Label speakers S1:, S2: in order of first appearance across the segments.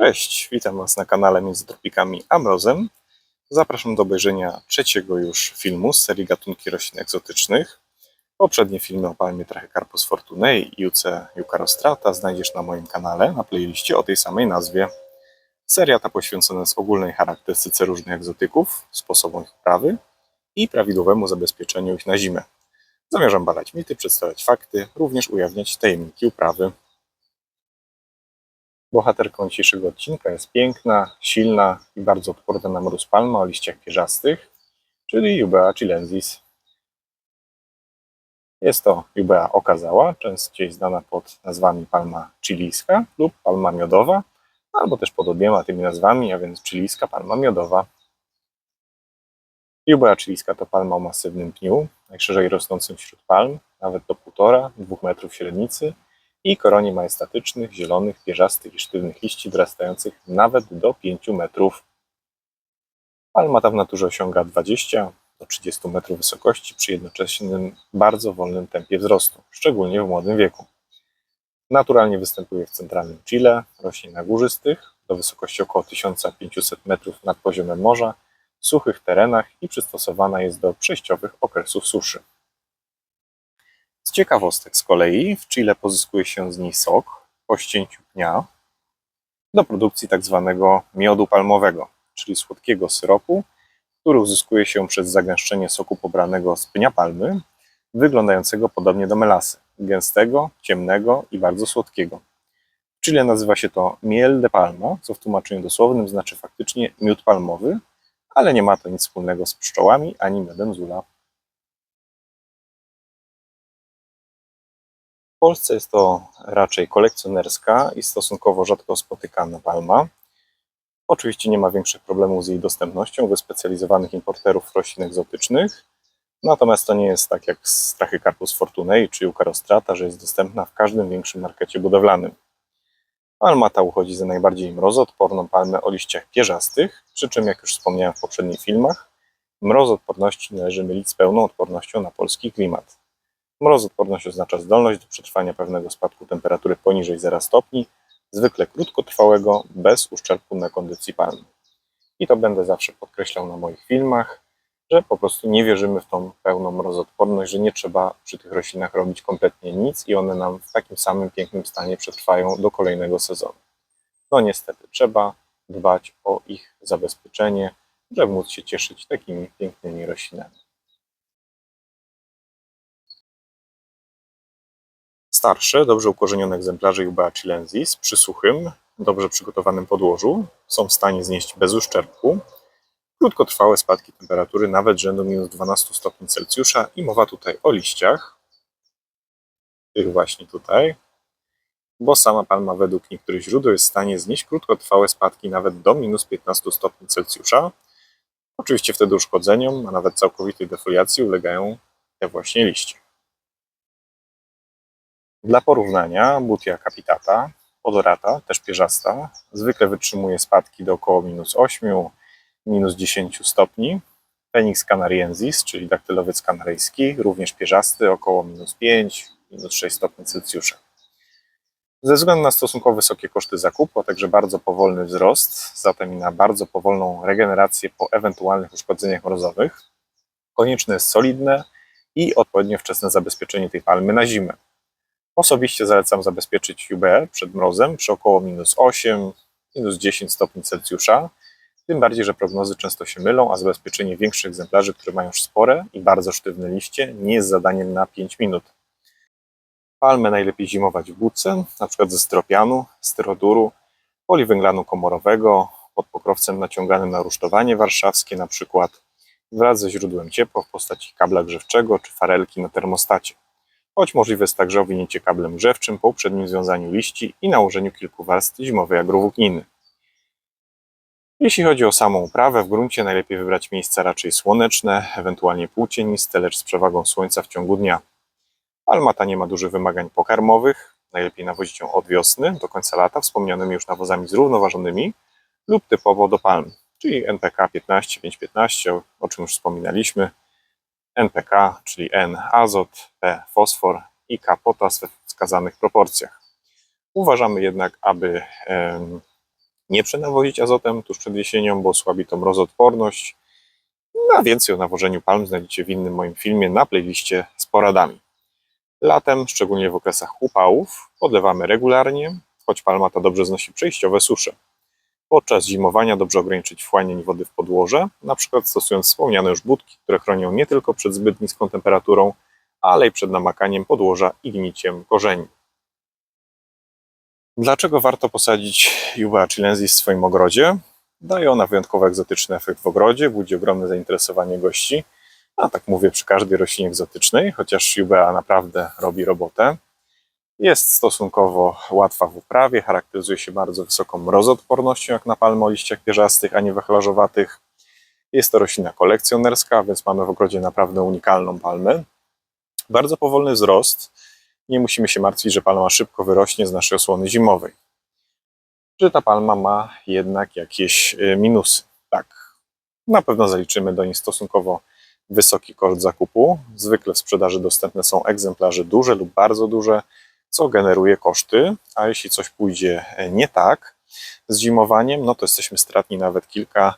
S1: Cześć, witam Was na kanale Między Tropikami a Mrozem. Zapraszam do obejrzenia trzeciego już filmu z serii Gatunki roślin egzotycznych. Poprzednie filmy o palmie Trachycarpus fortunei i Juce Jucarostrata znajdziesz na moim kanale na playliście o tej samej nazwie. Seria ta poświęcona jest ogólnej charakterystyce różnych egzotyków, sposobom ich uprawy i prawidłowemu zabezpieczeniu ich na zimę. Zamierzam badać mity, przedstawiać fakty, również ujawniać tajemniki uprawy. Bohaterką dzisiejszego odcinka jest piękna, silna i bardzo odporna na mróz palma o liściach pierzastych, czyli Jubea chilensis. Jest to Jubea okazała, częściej znana pod nazwami palma chilijska lub palma miodowa, albo też pod obiema tymi nazwami, a więc chilijska palma miodowa. Jubea chilijska to palma o masywnym pniu, najszerzej rosnącym wśród palm, nawet do 1,5-2 metrów średnicy, i koronie majestatycznych, zielonych, pierzastych i sztywnych liści dorastających nawet do 5 metrów. Palma ta w naturze osiąga 20 do 30 metrów wysokości przy jednoczesnym bardzo wolnym tempie wzrostu, szczególnie w młodym wieku. Naturalnie występuje w centralnym Chile, rośnie na górzystych do wysokości około 1500 metrów nad poziomem morza, suchych terenach i przystosowana jest do przejściowych okresów suszy. Z ciekawostek z kolei w Chile pozyskuje się z niej sok po ścięciu pnia do produkcji tak zwanego miodu palmowego, czyli słodkiego syropu, który uzyskuje się przez zagęszczenie soku pobranego z pnia palmy, wyglądającego podobnie do melasy, gęstego, ciemnego i bardzo słodkiego. W Chile nazywa się to miel de palma, co w tłumaczeniu dosłownym znaczy faktycznie miód palmowy, ale nie ma to nic wspólnego z pszczołami ani miodem zula. W Polsce jest to raczej kolekcjonerska i stosunkowo rzadko spotykana palma. Oczywiście nie ma większych problemów z jej dostępnością wyspecjalizowanych importerów roślin egzotycznych, natomiast to nie jest tak jak z Trachycarpus fortunei czy Eucarostrata, że jest dostępna w każdym większym markecie budowlanym. Palma ta uchodzi za najbardziej mrozoodporną palmę o liściach pierzastych, przy czym, jak już wspomniałem w poprzednich filmach, mrozoodporności należy mylić z pełną odpornością na polski klimat. Mrozoodporność oznacza zdolność do przetrwania pewnego spadku temperatury poniżej 0 stopni, zwykle krótkotrwałego, bez uszczerbku na kondycji palmy. I to będę zawsze podkreślał na moich filmach, że po prostu nie wierzymy w tą pełną mrozoodporność, że nie trzeba przy tych roślinach robić kompletnie nic i one nam w takim samym pięknym stanie przetrwają do kolejnego sezonu. No niestety, trzeba dbać o ich zabezpieczenie, żeby móc się cieszyć takimi pięknymi roślinami. Starsze, dobrze ukorzenione egzemplarze Jubea chilensis przy suchym, dobrze przygotowanym podłożu są w stanie znieść bez uszczerbku krótkotrwałe spadki temperatury nawet rzędu minus 12 stopni Celsjusza i mowa tutaj o liściach, tych właśnie tutaj, bo sama palma według niektórych źródeł jest w stanie znieść krótkotrwałe spadki nawet do minus 15 stopni Celsjusza. Oczywiście wtedy uszkodzeniom, a nawet całkowitej defoliacji ulegają te właśnie liście. Dla porównania Butia capitata, odorata, też pierzasta, zwykle wytrzymuje spadki do około minus 8, minus 10 stopni. Phoenix canariensis, czyli daktylowiec kanaryjski, również pierzasty, około minus 5, minus 6 stopni Celsjusza. Ze względu na stosunkowo wysokie koszty zakupu, a także bardzo powolny wzrost, zatem i na bardzo powolną regenerację po ewentualnych uszkodzeniach mrozowych, konieczne jest solidne i odpowiednio wczesne zabezpieczenie tej palmy na zimę. Osobiście zalecam zabezpieczyć UB przed mrozem przy około minus 8, minus 10 stopni Celsjusza. Tym bardziej, że prognozy często się mylą, a zabezpieczenie większych egzemplarzy, które mają już spore i bardzo sztywne liście, nie jest zadaniem na 5 minut. Palmę najlepiej zimować w budce, np. ze stropianu, styroduru, poliwęglanu komorowego, pod pokrowcem naciąganym na rusztowanie warszawskie przykład, wraz ze źródłem ciepła w postaci kabla grzewczego czy farelki na termostacie choć możliwe jest także owinięcie kablem grzewczym po uprzednim związaniu liści i nałożeniu kilku warstw zimowej agrowłókniny. Jeśli chodzi o samą uprawę, w gruncie najlepiej wybrać miejsca raczej słoneczne, ewentualnie półcieniste, lecz z przewagą słońca w ciągu dnia. Palma ta nie ma dużych wymagań pokarmowych, najlepiej nawozić ją od wiosny do końca lata wspomnianymi już nawozami zrównoważonymi lub typowo do palm, czyli NPK 15, 515, o czym już wspominaliśmy, NPK, czyli N azot, P fosfor i K potas we wskazanych proporcjach. Uważamy jednak, aby nie przenawozić azotem tuż przed jesienią, bo osłabi to mrozoodporność. No, a więcej o nawożeniu palm znajdziecie w innym moim filmie na playliście z poradami. Latem, szczególnie w okresach upałów, podlewamy regularnie, choć palma ta dobrze znosi przejściowe susze. Podczas zimowania dobrze ograniczyć wchłanianie wody w podłoże, na przykład stosując wspomniane już budki, które chronią nie tylko przed zbyt niską temperaturą, ale i przed namakaniem podłoża i gniciem korzeni. Dlaczego warto posadzić Jubea chilensis w swoim ogrodzie? Daje ona wyjątkowo egzotyczny efekt w ogrodzie, budzi ogromne zainteresowanie gości. A tak mówię przy każdej roślinie egzotycznej, chociaż Jubea naprawdę robi robotę. Jest stosunkowo łatwa w uprawie, charakteryzuje się bardzo wysoką mrozoodpornością, jak na palmy o liściach pierzastych, a nie wachlarzowatych. Jest to roślina kolekcjonerska, więc mamy w ogrodzie naprawdę unikalną palmę. Bardzo powolny wzrost. Nie musimy się martwić, że palma szybko wyrośnie z naszej osłony zimowej. Czy ta palma ma jednak jakieś y, minusy? Tak, na pewno zaliczymy do niej stosunkowo wysoki koszt zakupu. Zwykle w sprzedaży dostępne są egzemplarze duże lub bardzo duże, co generuje koszty, a jeśli coś pójdzie e, nie tak z zimowaniem, no to jesteśmy stratni nawet kilka,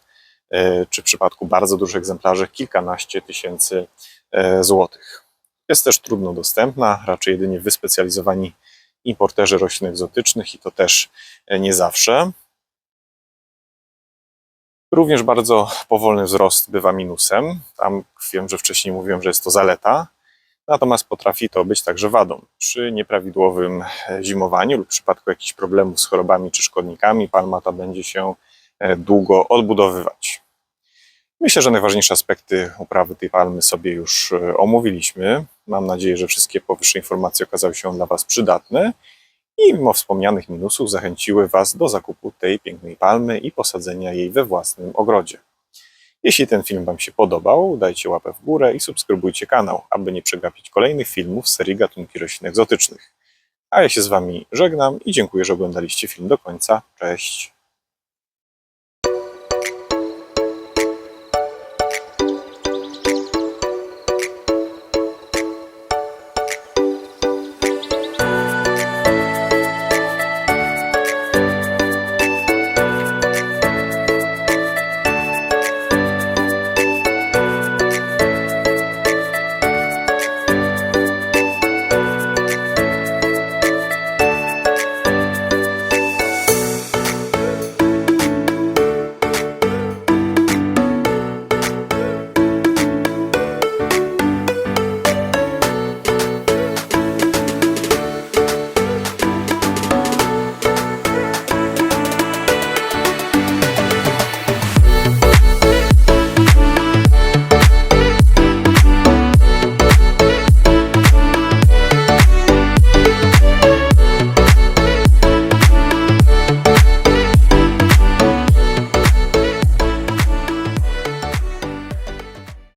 S1: e, czy w przypadku bardzo dużych egzemplarzy kilkanaście tysięcy e, złotych. Jest też trudno dostępna, raczej jedynie wyspecjalizowani importerzy roślin egzotycznych i to też nie zawsze. Również bardzo powolny wzrost bywa minusem. Tam wiem, że wcześniej mówiłem, że jest to zaleta. Natomiast potrafi to być także wadą. Przy nieprawidłowym zimowaniu lub w przypadku jakichś problemów z chorobami czy szkodnikami, palma ta będzie się e, długo odbudowywać. Myślę, że najważniejsze aspekty uprawy tej palmy sobie już e, omówiliśmy. Mam nadzieję, że wszystkie powyższe informacje okazały się dla Was przydatne i mimo wspomnianych minusów zachęciły Was do zakupu tej pięknej palmy i posadzenia jej we własnym ogrodzie. Jeśli ten film Wam się podobał, dajcie łapę w górę i subskrybujcie kanał, aby nie przegapić kolejnych filmów z serii gatunki roślin egzotycznych. A ja się z Wami żegnam i dziękuję, że oglądaliście film do końca. Cześć!